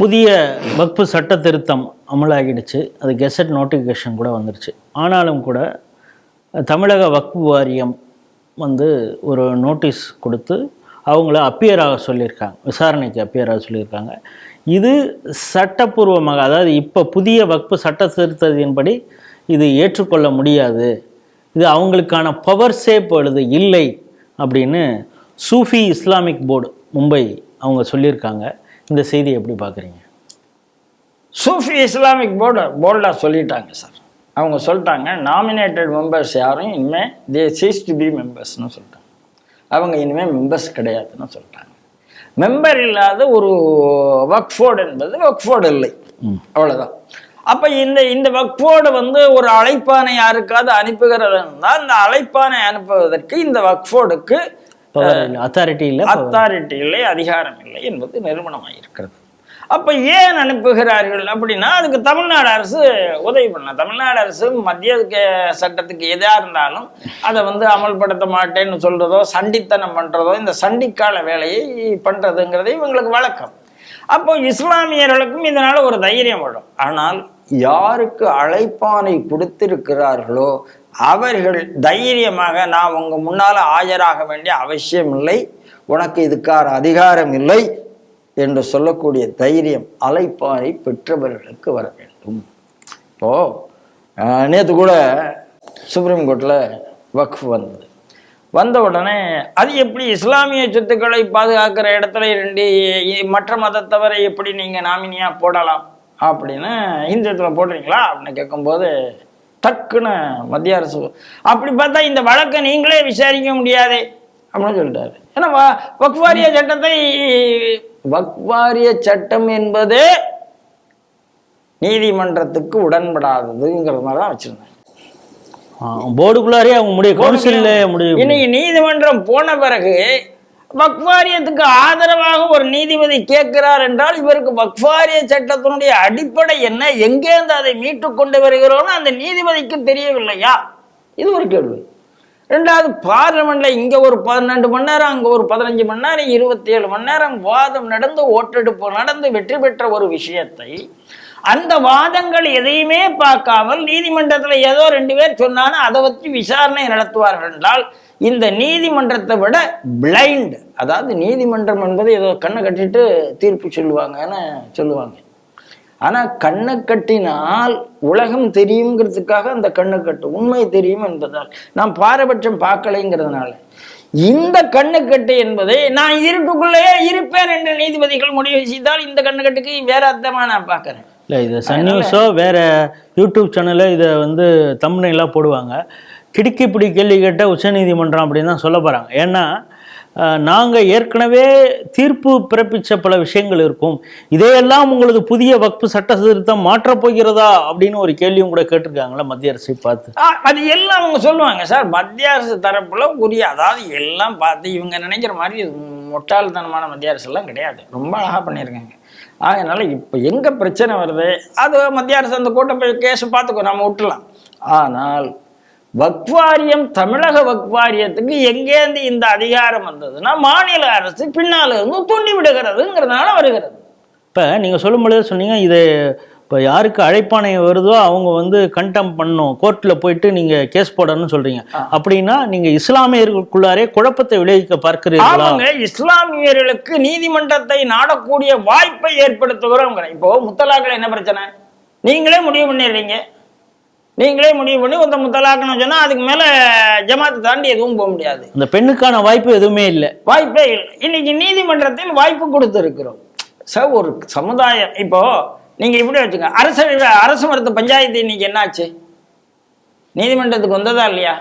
புதிய வக்ஃபு சட்ட திருத்தம் அமலாகிடுச்சு. அது கெசட் நோட்டிஃபிகேஷன் கூட வந்துருச்சு. ஆனாலும் கூட தமிழக வக்ஃபு வாரியம் வந்து ஒரு நோட்டீஸ் கொடுத்து அவங்கள அப்பியராக ஆக சொல்லியிருக்காங்க. விசாரணைக்கு அப்பியராக ஆக சொல்லியிருக்காங்க. இது சட்டப்பூர்வமாக அதாவது இப்போ புதிய வக்ஃபு சட்ட திருத்தத்தின்படி இது ஏற்றுக்கொள்ள முடியாது. இது அவங்களுக்கான பவர்ஸே பொழுது இல்லை. அப்படின்னு சூஃபி இஸ்லாமிக் போர்டு மும்பை அவங்க சொல்லியிருக்காங்க. இந்த செய்தியை எப்படி பார்க்குறீங்க? சூஃபி இஸ்லாமிக் போர்டு போல்டாக சொல்லிட்டாங்க சார். அவங்க சொல்லிட்டாங்க நாமினேட்டட் மெம்பர்ஸ் யாரும் இனிமேல் தே சீஸ் டு பி மெம்பர்ஸ்னு சொல்லிட்டாங்க. அவங்க இனிமேல் மெம்பர்ஸ் கிடையாதுன்னு சொல்லிட்டாங்க. மெம்பர் இல்லாத ஒரு வக்ஃபோர்டு என்பது வக்ஃபோர்டு இல்லை. அவ்வளவுதான். அப்ப இந்த இந்த வக்ஃபோர்டு வந்து ஒரு அழைப்பானை யாருக்காவது அனுப்புகிறது இருந்தால் அந்த அழைப்பானை அனுப்புவதற்கு இந்த வக்ஃபோர்டுக்கு அத்தாரிட்டி இல்லை அத்தாரிட்டி இல்லை. அதிகாரம் இல்லை என்பது நிறுவனமாக இருக்கிறது அப்ப ஏன் அனுப்புகிறார்கள் அப்படின்னா அதுக்கு தமிழ்நாடு அரசு உதவி பண்ண தமிழ்நாடு அரசு மத்திய சட்டத்துக்கு எதா இருந்தாலும் அதை வந்து அமல்படுத்த மாட்டேன்னு சொல்றதோ சண்டித்தனம் பண்றதோ இந்த சண்டிக்கால வேலையை பண்றதுங்கிறது இவங்களுக்கு வழக்கம். அப்போ இஸ்லாமியர்களுக்கும் இதனால ஒரு தைரியம் வரும். ஆனால் யாருக்கு அழைப்பானை கொடுத்திருக்கிறார்களோ அவர்கள் தைரியமாக நான் உங்க முன்னால ஆஜராக வேண்டிய அவசியம் இல்லை. உனக்கு இதுக்கான அதிகாரம் இல்லை. என்று சொல்லக்கூடிய தைரியம் அலைப்பாறை பெற்றவர்களுக்கு வர வேண்டும். இப்போ நேற்று கூட சுப்ரீம் கோர்ட்டில் வக்ஃப் வந்தது. வந்த உடனே அது எப்படி இஸ்லாமிய சொத்துக்களை பாதுகாக்கிற இடத்துல ரெண்டு மற்ற மதத்தவரை எப்படி நீங்கள் நாமினியாக போடலாம்? அப்படின்னு இந்துத்துல போடுறீங்களா? அப்படின்னு கேட்கும்போது டக்குன்னு மத்திய அரசு அப்படி பார்த்தா இந்த வழக்கை நீங்களே விசாரிக்க முடியாதே அப்படின்னு சொல்லிட்டாரு. ஏன்னா வ- வக்ஃபாரிய சட்டத்தை வக்வாரிய சட்டம் என்பது நீதிமன்றத்துக்கு உடன்படாததுங்கிற மாதிரி தான் வச்சிருந்தாங்க. போர்டுக்குள்ளாரே அவங்க முடிவு கவுன்சிலில் முடிவு இன்னைக்கு நீதிமன்றம் போன பிறகு வக்வாரியத்துக்கு ஆதரவாக ஒரு நீதிபதி கேட்கிறார் என்றால் இவருக்கு வக்வாரிய சட்டத்தினுடைய அடிப்படை என்ன? எங்கேருந்து அதை மீட்டு கொண்டு வருகிறோம்னு அந்த நீதிபதிக்கு தெரியவில்லையா? இது ஒரு கேள்வி. ரெண்டாவது பார்லிமெண்ட்ல இங்க ஒரு பன்னெண்டு மணி நேரம் அங்க ஒரு பதினஞ்சு மணி நேரம் இருபத்தி ஏழு மணி நேரம் வாதம் நடந்து ஓட்டெடுப்பு நடந்து வெற்றி பெற்ற ஒரு விஷயத்தை அந்த வாதங்கள் எதையுமே பார்க்காமல் நீதிமன்றத்தில் ஏதோ ரெண்டு பேர் சொன்னாலும் அதை வச்சு விசாரணை நடத்துவார்கள் என்றால் இந்த நீதிமன்றத்தை விட பிளைண்ட் அதாவது நீதிமன்றம் என்பது ஏதோ கண்ணை கட்டிட்டு தீர்ப்பு சொல்லுவாங்கன்னு சொல்லுவாங்க. ஆனா கண்ணை கட்டினால் உலகம் தெரியுங்கிறதுக்காக அந்த கண்ணை கட்டு உண்மை தெரியும் என்பதால். நாம் பாரபட்சம் பார்க்கலைங்கிறதுனால. இந்த கண்ணுக்கட்டு என்பதை நான் இருட்டுக்குள்ளேயே இருப்பேன் என்று நீதிபதிகள் முடிவு செய்தால் இந்த கண்ணுக்கட்டுக்கு வேற அர்த்தமா நான் பார்க்கிறேன். இல்லை இது சன் நியூஸோ வேற யூடியூப் சேனலில் இதை வந்து தம்ப்நெயிலாக போடுவாங்க. கிடுக்கி பிடி கேள்வி கேட்ட உச்சநீதிமன்றம் அப்படின்னு தான் சொல்ல போகிறாங்க ஏன்னா நாங்கள் ஏற்கனவே தீர்ப்பு பிறப்பித்த பல விஷயங்கள் இருக்கும். இதையெல்லாம் உங்களது புதிய வக்பு சட்ட திருத்தம் மாற்றப் போகிறதா அப்படின்னு ஒரு கேள்வியும் கூட கேட்டிருக்காங்களா மத்திய அரசை பார்த்து. ஆ, அது எல்லாம் அவங்க சொல்லுவாங்க சார். மத்திய அரசு தரப்புல உரிய அதாவது எல்லாம் பார்த்து இவங்க நினைக்கிற மாதிரி முட்டாள்தனமான மத்திய அரசுலாம் கிடையாது. ரொம்ப அழகாக பண்ணியிருக்காங்க. அதனால இப்போ எங்கே பிரச்சனை வருது அது மத்திய அரசு அந்த கூட்டம் போய் கேஸ் பார்த்துக்கோ நம்ம விட்டுலாம். ஆனால் வக்வாரியம் தமிழக வக்வாரியத்துக்கு எங்கேருந்து இந்த அதிகாரம் வந்ததுன்னா மாநில அரசு பின்னால இருந்து தூண்டி விடுகிறதுங்கிறதுனால வருகிறது. இப்போ நீங்கள் சொல்லும் பொழுதே சொன்னீங்க இது இப்போ யாருக்கு அழைப்பானை வருதோ அவங்க வந்து கண்டம் பண்ணணும் கோர்ட்டில் போயிட்டு நீங்கள் கேஸ் போடணும்னு சொல்கிறீங்க அப்படின்னா நீங்கள் இஸ்லாமியர்களுக்குள்ளாரே குழப்பத்தை விளைவிக்க பார்க்கிறீர்களா? இஸ்லாமியர்களுக்கு நீதிமன்றத்தை நாடக்கூடிய வாய்ப்பை ஏற்படுத்துகிறோம் இப்போ முத்தலாக்கில் என்ன பிரச்சனை? நீங்களே முடிவு பண்ணிடுறீங்க. நீங்களே முடிவு பண்ணி ஒருத்த முத்தலாக்கணும் சொன்னா அதுக்கு மேல ஜமாத்தை தாண்டி எதுவும் போக முடியாது. அந்த பெண்ணுக்கான வாய்ப்பு எதுவுமே இல்லை. வாய்ப்பே இல்லை. இன்னைக்கு நீதிமன்றத்தில் வாய்ப்பு கொடுத்திருக்கிறோம். சார் ஒரு சமுதாயம் இப்போ நீங்க இப்படி வச்சுங்க அரசு அரசு மருத்துவ பஞ்சாயத்து இன்னைக்கு என்னாச்சு? நீதிமன்றத்துக்கு வந்ததா இல்லையா?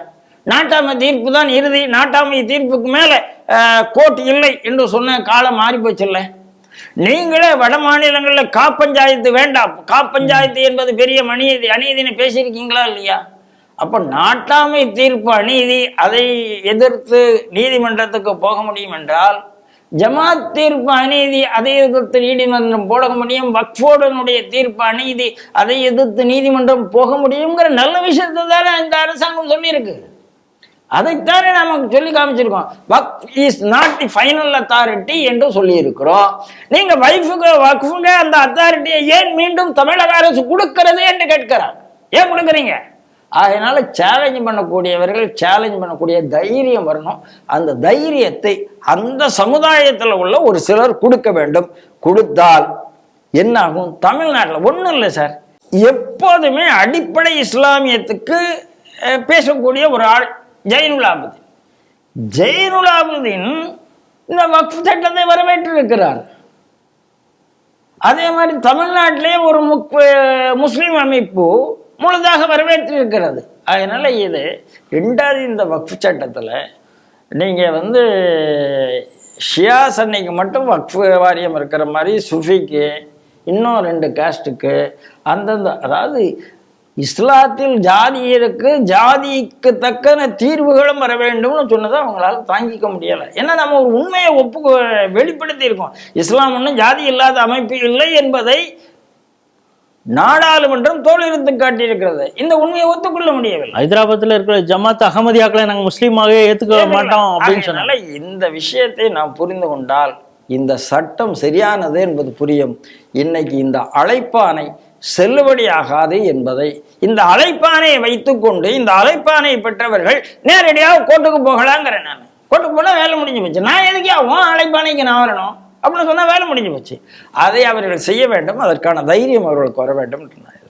நாட்டாமை தீர்ப்பு தான் இறுதி. நாட்டாமை தீர்ப்புக்கு மேல கோர்ட் இல்லை என்று சொன்ன காலம் மாறி போச்சுல்ல நீங்களே வட மாநிலங்களில் காப்பஞ்சாயத்து வேண்டாம். கா பஞ்சாயத்து என்பது பெரிய மணியதி அநீதினு பேசியிருக்கீங்களா இல்லையா? அப்போ நாட்டாமை தீர்ப்பு அநீதி அதை எதிர்த்து நீதிமன்றத்துக்கு போக முடியும் என்றால் ஜமாத் தீர்ப்பு அநீதி அதை எதிர்த்து நீதிமன்றம் போட முடியும். வக்ஃபோர்டனுடைய தீர்ப்பு அநீதி அதை எதிர்த்து நீதிமன்றம் போக முடியுங்கிற நல்ல விஷயத்தை தானே இந்த அரசாங்கம் சொல்லியிருக்கு. அதைத்தானே நமக்கு சொல்லி காமிச்சிருக்கோம். Waqf is not the final authority என்று சொல்லியிருக்கிறோம். நீங்க வைஃபுக்கு வக்ஃபுங்க அந்த அத்தாரிட்டியை ஏன் மீண்டும் தமிழக அரசு கொடுக்கிறது என்று கேட்கிறார்? ஏன் கொடுக்குறீங்க? அதனால சேலஞ்ச் பண்ணக்கூடியவர்கள் சேலஞ்ச் பண்ணக்கூடிய தைரியம் வரணும். அந்த தைரியத்தை அந்த சமுதாயத்தில் உள்ள ஒரு சிலர் கொடுக்க வேண்டும். கொடுத்தால் என்னாகும்? தமிழ்நாட்டில் ஒன்றும் இல்லை சார் எப்போதுமே அடிப்படை இஸ்லாமியத்துக்கு பேசக்கூடிய ஒரு ஆள் ஜெயினுலாபுதீன் ஜெயினுலாபுதீன் இந்த வக்ஃப் சட்டத்தை வரவேற்றிருக்கிறார். அதே மாதிரி தமிழ்நாட்டிலே ஒரு முக் முஸ்லீம் அமைப்பு முழுதாக வரவேற்றிருக்கிறது. அதனால இது ரெண்டாவது இந்த வக்ஃப் சட்டத்தில் நீங்கள் வந்து ஷியா சன்னிக்கு மட்டும் வக்ஃப் வாரியம் இருக்கிற மாதிரி சுஃபிக்கு இன்னும் ரெண்டு காஸ்ட்டுக்கு அந்தந்த அதாவது இஸ்லாத்தில் ஜாதியருக்கு ஜாதிக்கு தக்கன தீர்வுகளும் வர வேண்டும்னு சொன்னதை அவங்களால தாங்கிக்க முடியலை. ஏன்னா நம்ம ஒரு உண்மையை ஒப்பு வெளிப்படுத்தி இருக்கோம் இஸ்லாம் ஒன்றும் ஜாதி இல்லாத அமைப்பு இல்லை என்பதை நாடாளுமன்றம் தோலிருந்து காட்டியிருக்கிறது. இந்த உண்மையை ஒத்துக்கொள்ள முடியவில்லை. ஹைதராபாத்தில் இருக்கிற ஜமாத் அகமதியாக்களை நாங்கள் முஸ்லீமாகவே ஏற்றுக்க மாட்டோம் அப்படின்னு அதனால இந்த விஷயத்தை நாம் புரிந்து கொண்டால் இந்த சட்டம் சரியானது என்பது புரியும். இன்னைக்கு இந்த அழைப்பானை செல்லுபடியாகாது என்பதை. இந்த அழைப்பானையை வைத்துக்கொண்டு இந்த அழைப்பானையை பெற்றவர்கள் நேரடியாக கோர்ட்டுக்கு போகலாங்கிறேன் நான். கோர்ட்டுக்கு போனால் வேலை முடிஞ்சு போச்சு. நான் எதுக்கே உன் அழைப்பானைக்கு நான் வரணும்? அப்படின்னு சொன்னால் வேலை முடிஞ்சு போச்சு. அதை அவர்கள் செய்ய வேண்டும். அதற்கான தைரியம் அவர்களுக்கு வர வேண்டும் என்று நான்